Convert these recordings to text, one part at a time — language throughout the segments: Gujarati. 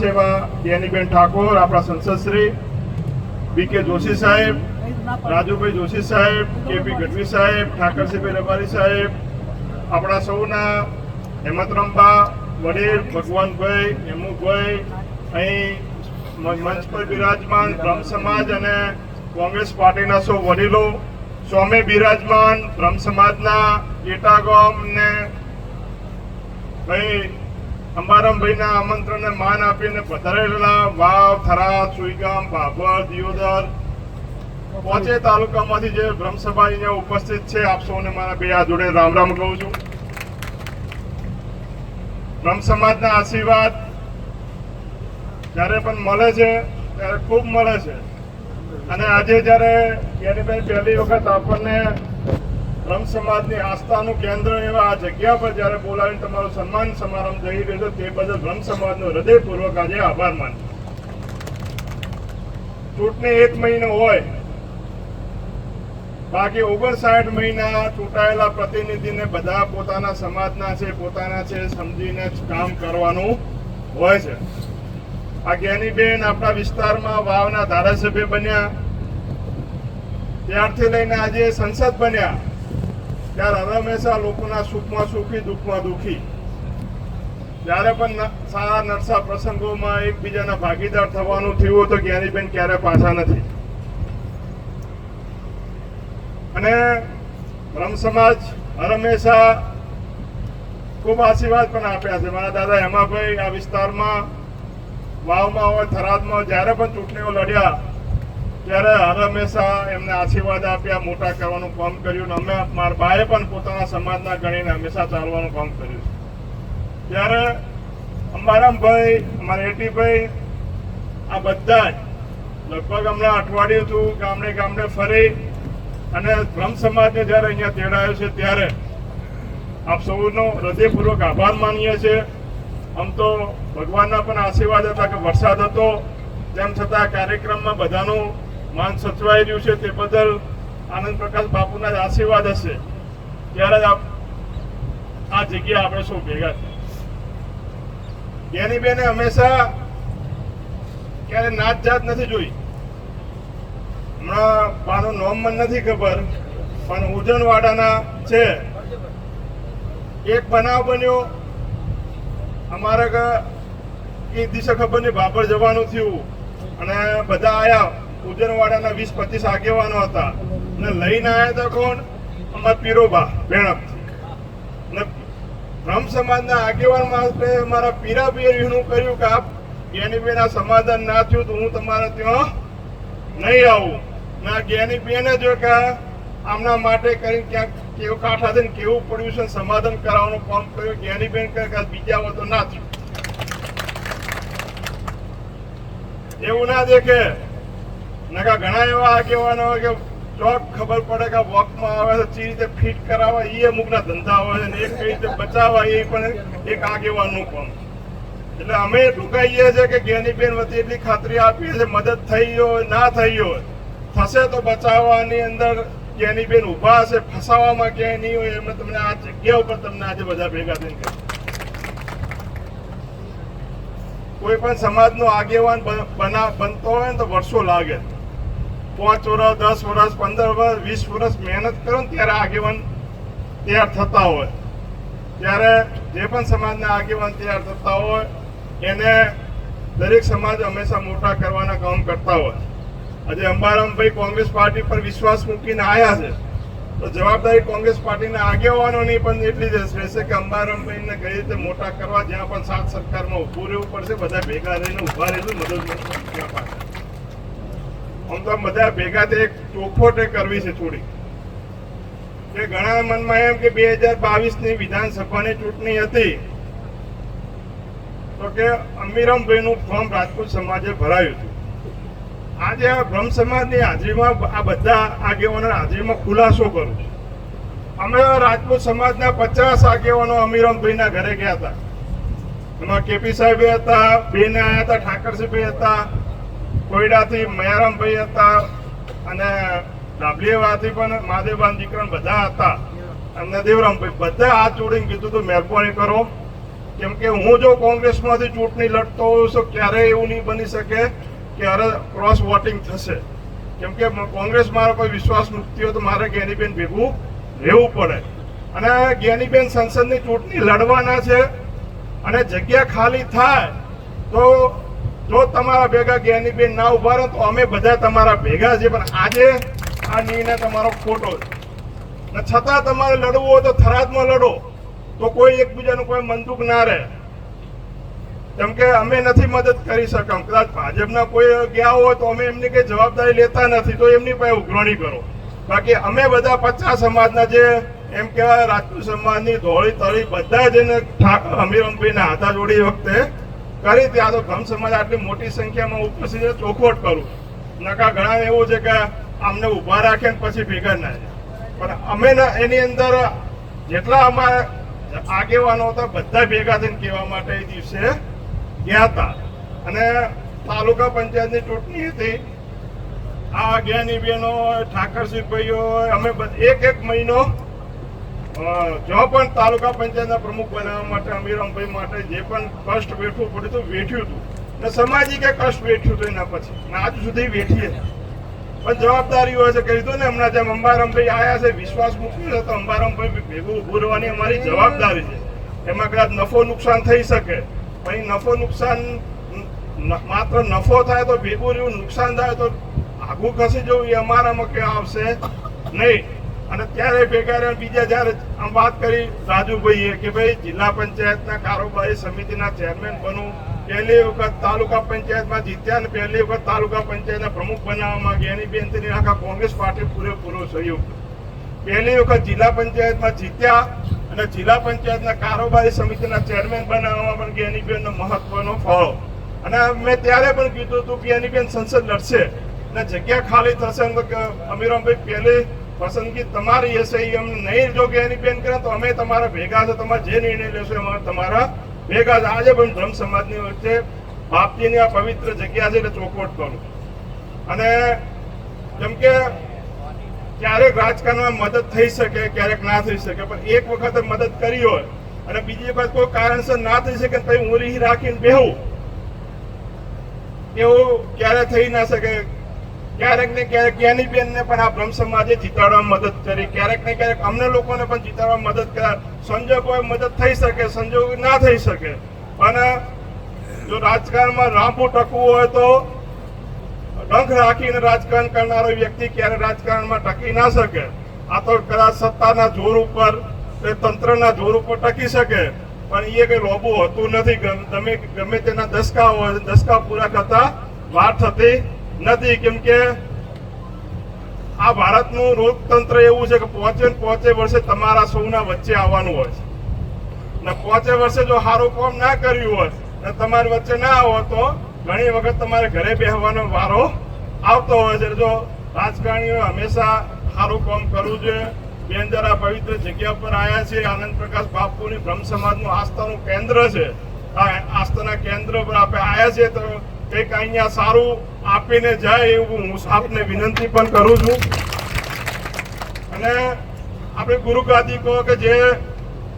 સેવા જ્ઞાનીબેન ઠાકોર, આપણા સંસદશ્રી બી કે જોશી સાહેબ, રાજુભાઈ જોશી સાહેબ, કેપી ગઢવી સાહેબ, ઠાકરસિંહભાઈ રબારી સાહેબ, આપણા સૌના હેમંતરામબા વડીલ ભગવાનભાઈ, હેમુભાઈ, અહીં મંચ પર બિરાજમાન બ્રહ્મ સમાજ અને કોંગ્રેસ પાર્ટીના સૌ વડીલો, સ્વામી બિરાજમાન બ્રહ્મ સમાજના એટાગોમ ને ભાઈ અંબારામભાઈના આમંત્રણને માન આપીને પધારેલા વાવ થરા સુઈગામ, ભાભર, દિયોદર, પોચે તાલુકામાંથી જે બ્રહ્મસભા અહીંયા ઉપસ્થિત છે, આપ સૌને મારા બે આ જોડે રામ રામ કહું છું. બ્રહ્મ સમાજના આશીર્વાદ જ્યારે પણ મળે છે, ત્યારે ખૂબ મળે છે. અને આજે જ્યારે જ્ઞાનીબેન પહેલી વખત આપણને બ્રહ્મ સમાજની આસ્થાનું કેન્દ્ર એવા આ જગ્યા પર જ્યારે બોલાવીને તમારો સન્માન સમારંભ જઈ રહ્યો તે બદલ બ્રહ્મ સમાજનો હૃદયપૂર્વક આજે આભાર માનું ચૂંટણી એક મહિનો હોય, બાકી ઓગણસાઠ મહિના ચૂંટાયેલા પ્રતિનિધિને બધા પોતાના સમાજના છે, પોતાના છે, સમજીને જ કામ કરવાનું હોય છે. આ જ્ઞાનીબેન આપણા વિસ્તારમાં વાવના ધારાસભ્ય બન્યા. ત્યારથી લઈને આજે સંસદ બન્યા. ત્યારે હંમેશા લોકોના સુખમાં સુખી, દુઃખમાં દુઃખી. જ્યારે પણ સારા નરસા પ્રસંગોમાં એકબીજાના ભાગીદાર થવાનું થયું તો જ્ઞાનીબેન ક્યારે પાછા નથી. અને બ્રહ્મ સમાજ હંમેશા ખૂબ આશીર્વાદ પણ આપ્યા છે. મારા દાદા હેમાભાઈ આ વિસ્તારમાં વાવમાં હોય, થરાદમાં જ્યારે પણ ચૂંટણીઓ લડ્યા ત્યારે હર હંમેશા એમને આશીર્વાદ આપ્યા, મોટા કરવાનું કામ કર્યું અને અમે મારા બાએ પણ પોતાના સમાજના ગણીને હંમેશા ચાલવાનું કામ કર્યું ત્યારે અંબારામભાઈ અમારા એટીભાઈ આ બધા લગભગ હમણાં અઠવાડિયું હતું, ગામડે ગામડે ફરી અને બ્રહ્મ સમાજને જ્યારે અહીંયા તેડાયો છે ત્યારે આપ સૌનો હૃદયપૂર્વક આભાર માનીએ છીએ. આમ તો ભગવાનના પણ આશીર્વાદ હતા કે વરસાદ હતો. તેમ છતાં કાર્યક્રમમાં બધાનું માન સચવાઈ રહ્યું છે તે બદલ આનંદ પ્રકાશ બાપુના આશીર્વાદ હશે. ત્યારે જ આ જગ્યા આપણે સૌ ભેગા થયા બેને હંમેશા ક્યારે નાત જાત નથી જોઈ. હમણાં પાનું નોમ મને નથી ખબર, પણ ઉજનવાડાના છે. એક બનાવ બન્યો. અમારે એ દિવસે ખબર નહીં બાપર જવાનું થયું. અને બધા આયા. ઉજનવાડાના વીસ પચીસ આગેવાનો હતા. ને લઈને આયા હતા કોણ? અમારા પીરોબા ભેણપ ને બ્રહ્મ સમાજના આગેવાન માણસે મારા પીરા પીરનું કર્યું કે આપ જ્ઞાનીબેન આ સમાધાન ના થયું તો હું તમારે ત્યાં નહીં આવું. ના જ્ઞાની બેને જો કે આમના માટે કરીને ક્યાંક કેવું કાંઠા થઈને કેવું પડ્યું છે સમાધાન કરાવવાનું કામ કર્યું. જ્ઞાની બેન કહે કે બીજા હોય તો ના થયું. એવું ના દેખે. નકા ઘણા એવા આગેવાનો કે ચોક ખબર પડે કે વોકમાં આવે તો ચી રીતે ફિટ કરાવવા એ અમુકના ધંધા હોય અને એક કઈ રીતે બચાવવા એ પણ એક આગેવાનનું પણ એટલે અમે ઢુકાઈએ છીએ કે જ્ઞાનીબેન વતી એટલી ખાતરી આપીએ છીએ, મદદ થઈ હોય, ના થઈ હોય, થશે તો બચાવવાની અંદર જ્ઞાનીબેન ઊભા હશે, ફસાવામાં ક્યાંય નહીં હોય, એમને તમને આ જગ્યા ઉપર તમને આજે બધા ભેગા થઈને કહ્યું. કોઈ પણ સમાજનો આગેવાન બના, બનતો હોય ને તો વર્ષો લાગે પાંચ વર્ષ, દસ વર્ષ, પંદર વર્ષ, વીસ વર્ષ મહેનત કરો ને ત્યારે આગેવાન તૈયાર થતા હોય. ત્યારે જે પણ સમાજના આગેવાન તૈયાર થતા હોય, એને દરેક સમાજ હંમેશા મોટા કરવાના કામ કરતા હોય. આજે અંબારામભાઈ કોંગ્રેસ પાર્ટી પર વિશ્વાસ મૂકીને આવ્યા છે. તો જવાબદારી કોંગ્રેસ પાર્ટીના આગેવાનોની પણ એટલી જ રહેશે કે અંબારામભાઈને કઈ રીતે મોટા કરવા, જ્યાં પણ સાથ સરકારમાં ઊભું રહેવું પડશે, બધા ભેગા રહીને ઊભા રહીને મદદ પાછળ આમ બધા ભેગા તે ચોખોટે કરવી છે થોડી. કે ઘણા મનમાં એમ કે બે હજાર બાવીસની વિધાનસભાની ચૂંટણી હતી. તો કે અમીરમભાઈ નું ફોર્મ રાજપૂત સમાજે ભરાયું હતું. આજે આ બ્રહ્મ સમાજની હાજરીમાં આ બધા આગેવાનોની હાજરીમાં ખુલાસો કરું છું. અમે રાજપૂત સમાજના પચાસ આગેવાનો અમીરમભાઈના ઘરે ગયા હતા. એમાં કેપી સાહેબ હતા, બેન આવ્યા હતા, ઠાકરસિંહભાઈ હતા કોયડાથી મયારામભાઈ હતા અને ડાબલીવાથી પણ મહાદેવાન દીકરા બધા હતા. અને દેવરામભાઈ બધા હાથ જોડીને કીધું તો મહેરબાની કરો. કેમ કે હું જો કોંગ્રેસમાંથી ચૂંટણી લડતો હોઉં તો ક્યારેય એવું નહીં બની શકે કે અરે ક્રોસ વોટિંગ થશે. કેમ કે કોંગ્રેસ મારો કોઈ વિશ્વાસ મૂકતી હોય તો મારે જ્ઞાનીબેન ભેગું રહેવું પડે. અને જ્ઞાનીબેન સંસદની ચૂંટણી લડવાના છે અને જગ્યા ખાલી થાય, તો જો તમારા ભેગા જ્ઞાનીબેન ના ઊભા રહે તો અમે બધા તમારા ભેગા છે પણ આજે આ નિર્ણય તમારો ખોટો છે. છતાં તમારે લડવું હોય તો થરાદમાં લડો, તો કોઈ એકબીજાનું કોઈ મંદુક ના રહે. કેમ કે અમે નથી મદદ કરી શકમ કદાચ ભાજપના કોઈ ગયા હોય તો અમે એમની કઈ જવાબદારી લેતા નથી, તો એમની પાસે ઉઘરણી કરો. બાકી અમે બધા પચાસ સમાજના જે એમ કહેવાય રાજપૂત સમાજની ધોળી તળી બધા જ એને ઠાકર અમીરમભાઈના હાથા જોડી વખતે કરી ત્યાં તો ગમ સમાજ આટલી મોટી સંખ્યામાં ઉપસ્થિત ચોખવટ કરું. નકા ઘણા એવું છે કે અમને ઊભા રાખે ને પછી ભેગા ના પણ અમે એની અંદર જેટલા અમારા આગેવાનો હતા, બધા ભેગા થઈને કહેવા માટે એ દિવસે ગયા હતા. અને તાલુકા પંચાયતની ચૂંટણી હતી. આ જ્ઞાની બહેનો ઠાકરસિંહ ભાઈઓ, અમે એક એક મહિનો જો પણ તાલુકા પંચાયતના પ્રમુખ બનાવવા માટે અમીરામભાઈ માટે જે પણ કષ્ટ વેઠવું પડ્યું હતું વેઠ્યું હતું. ને સામાજિકે કષ્ટ વેઠ્યું હતું એના પછી. ને આજ સુધી વેઠીએ પણ જવાબદારી હોય છે કહી દો ને હમણાં જેમ અંબારામભાઈ આવ્યા છે, વિશ્વાસ મૂક્યો છે, તો અંબારામભાઈ ભેગું ઉભું રહેવાની અમારી જવાબદારી છે. એમાં કદાચ નફો નુકસાન થઈ શકે. પણ નફો નુકસાન માત્ર નફો થાય તો ભેગું રહ્યું, નુકસાન થાય તો આગું ખસી જવું એ અમારામાં કે આવશે? નહીં. અને ત્યારે ભેગા રહ્યા બીજા જ્યારે આમ વાત કરી રાજુભાઈએ કે ભાઈ જિલ્લા પંચાયતના કારોબારી સમિતિના ચેરમેન બનવું પહેલી વખત તાલુકા પંચાયતમાં જીત્યા અને પહેલી વખત તાલુકા પંચાયતના પ્રમુખ બનાવવામાં ગયા એની બેન તેની આખા કોંગ્રેસ પાર્ટી પૂરેપૂરો સહયોગ. પહેલી વખત જિલ્લા પંચાયતમાં જીત્યા અને જિલ્લા પંચાયતના કારોબારી સમિતિના ચેરમેન બનાવવામાં પણ જ્ઞાનીબેનનો મહત્વનો ફાળો. અને મેં ત્યારે પણ કીધું હતું કે જ્ઞાનીબેન સંસદ લડશે. અને જગ્યા ખાલી થશે અમીરામભાઈ પહેલી પસંદગી તમારી હશે એ અમને નહીં જો બેન કરે તો અમે તમારા ભેગા છે, તમારે જે નિર્ણય લેશો એમાં તમારા ભેગા છે. આજે પણ ધર્મ સમાજની વચ્ચે બાપજીની આ પવિત્ર જગ્યા છે એટલે ચોખવટ કરું. અને જેમ કે ક્યારેક રાજકારણમાં મદદ થઈ શકે, ક્યારેક ના થઈ શકે, પણ એક વખત મદદ કરી હોય અને બીજી વખત કોઈ કારણસર ના થઈ શકે તો પછી રાખીને બેહું. એવું ક્યારે થઈ ના શકે ક્યારેક ને ક્યારેક જ્ઞાની બેનને પણ આ બ્રહ્મ સમાજે જીતાડવામાં મદદ કરી. ક્યારેક ને ક્યારેક અમને લોકોને પણ જીતાડવામાં મદદ કર્યા સંજોગો મદદ થઈ શકે, સંજોગો ના થઈ શકે. અને જો રાજકારણમાં રાંપુ ટકવું હોય તો ડંખ રાખીને રાજકારણ કરનારો વ્યક્તિ ક્યારે રાજકારણમાં ટકી ના શકે? આ તો કદાચ સત્તાના જોર ઉપર કે તંત્રના જોર ઉપર ટકી શકે. પણ એ કઈ લોબુ હોતું નથી. તમે ગમે તેના દસકા હોય, દસકા પૂરા કરતા વાર થતી નથી, કેમ કે આ ભારતનું લોકતંત્ર એવું છે કે પહોંચે ને પહોંચે વર્ષે તમારા સૌના વચ્ચે આવવાનું હોય છે. ને પહોંચે વર્ષે જો સારું કામ ના કર્યું હોય ને તમારી વચ્ચે ના આવો તો ઘણી વખત તમારે ઘરે બેસવાનો વારો આવતો હોય છે. જો રાજકારણીઓ હંમેશા સારું કામ કરવું જોઈએ. બેન જરા પવિત્ર જગ્યા પર આવ્યા છે. આનંદ પ્રકાશ બાપુની બ્રહ્મ સમાજનું આસ્થાનું કેન્દ્ર છે. આ આસ્થાના કેન્દ્ર પર આપણે આવ્યા છીએ તો કંઈક અહીંયા સારું આપીને જાય એવું હું આપને વિનંતી પણ કરું છું. અને આપણે ગુરુ ગાદી કહો કે જે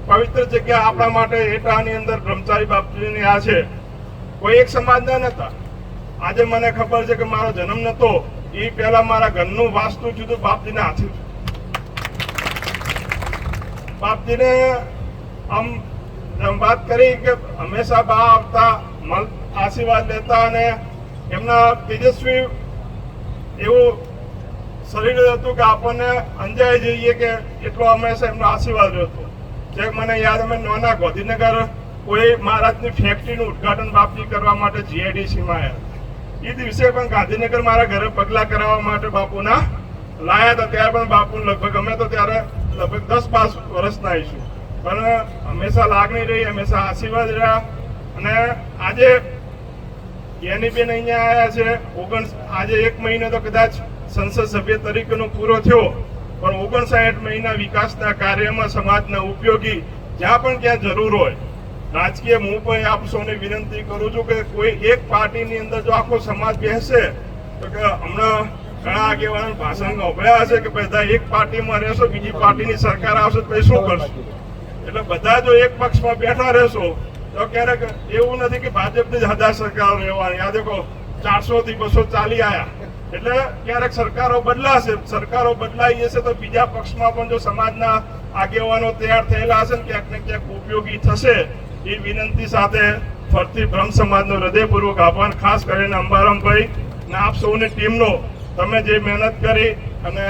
પવિત્ર જગ્યા આપણા માટે હેઠાની અંદર બ્રહ્મચારી બાપજીની આ છે, કોઈ એક સમાજના નતા. આજે મને ખબર છે કે મારો જન્મ નતો, એ પહેલા મારા ઘરનું વાસ્તુ જુદું બાપજીને હાથે બાપજીને આમ વાત કરી કે હંમેશા બા આવતા, મલ આશીર્વાદ લેતા અને એમના તેજસ્વી એવું શરીર હતું કે આપણને અંજાઈ જઈએ કે એટલો હંમેશા એમનો આશીર્વાદ હતો જે મને યાદ, અમે નાના ગાંધીનગર કોઈ મહારાજની ફેક્ટરીનું ઉદ્ઘાટન બાપજી કરવા માટે જીઆઈડીસીમાં આવ્યા એ દિવસે પણ ગાંધીનગર મારા ઘરે પગલા કરાવવા માટે બાપુના લાયા હતા. ત્યારે પણ બાપુ લગભગ, અમે તો ત્યારે લગભગ દસ પાંચ વર્ષના આવીશું. પણ હંમેશા લાગણી રહી, હંમેશા આશીર્વાદ રહ્યા. અને આજે જ્ઞાનીબેન અહીંયા આવ્યા છે. ઓગણ આજે એક મહિનો તો કદાચ સંસદ સભ્ય તરીકેનો પૂરો થયો. પણ ઓગણસાઠ મહિના વિકાસના કાર્યમાં સમાજના ઉપયોગી જ્યાં પણ ક્યાં જરૂર હોય. રાજકીય હું પણ આપ સૌને વિનંતી કરું છું કે કોઈ એક પાર્ટીની અંદર જો આખો સમાજ બેસે, તો કે હમણાં ઘણા આગેવાનો ભાષણ ઉભર્યા હશે કે બધા એક પાર્ટીમાં રહેશો, બીજી પાર્ટીની સરકાર આવશે તો શું કરશો? એટલે બધા જો એક પક્ષમાં બેઠા રહેશો તો ક્યારેક એવું નથી કે ભાજપની જ હજાર સરકારો રહેવાની. આ દેખો ચારસો થી બસો ચાલી આયા. એટલે ક્યારેક સરકારો બદલાશે. સરકારો બદલાઈ જશે તો બીજા પક્ષમાં પણ જો સમાજના આગેવાનો તૈયાર થયેલા હશે ને, ક્યાંક ને ક્યાંક ઉપયોગી થશે. એ વિનંતી સાથે ફરતી બ્રહ્મ સમાજનો હૃદયપૂર્વક આભાર. ખાસ કરીને અંબારામભાઈ ને આપ સૌની ટીમનો તમે જે મહેનત કરી અને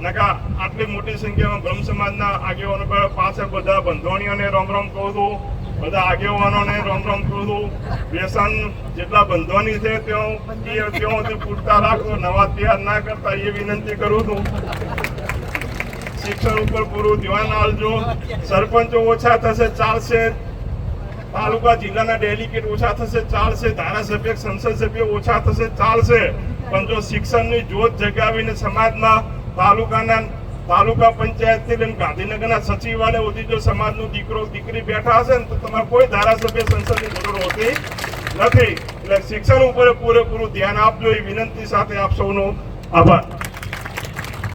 નકા આટલી મોટી સંખ્યામાં બ્રહ્મ સમાજના આગેવાનો પાસે બધા બંધોણીઓને રોમ રોમ કહું છું. બધા આગેવાનોને રોમ રોમ કરું વ્યસન જેટલા બંધવાની છે ત્યાં સુધી પૂરતા રાખો, નવા તૈયાર ના કરતા એ વિનંતી કરું છું. શિક્ષણ ઉપર પૂરું ધ્યાન આપજો. સરપંચો ઓછા થશે, ચાલશે. તાલુકા જિલ્લાના ડેલિગેટ ઓછા થશે, ચાલશે. ધારાસભ્ય, સંસદ સભ્ય ઓછા થશે, ચાલશે. પણ જો શિક્ષણની જોત જગાવીને સમાજમાં તાલુકાના તાલુકા પંચાયતથી લઈને ગાંધીનગરના સચિવાલય સુધી જો સમાજનો દીકરો, દીકરી બેઠા હશે ને તો તમારે કોઈ ધારાસભ્ય સંસદની જરૂર હોતી નથી. એટલે શિક્ષણ ઉપર પૂરેપૂરું ધ્યાન આપજો. એ વિનંતી સાથે આપ સૌનો આભાર.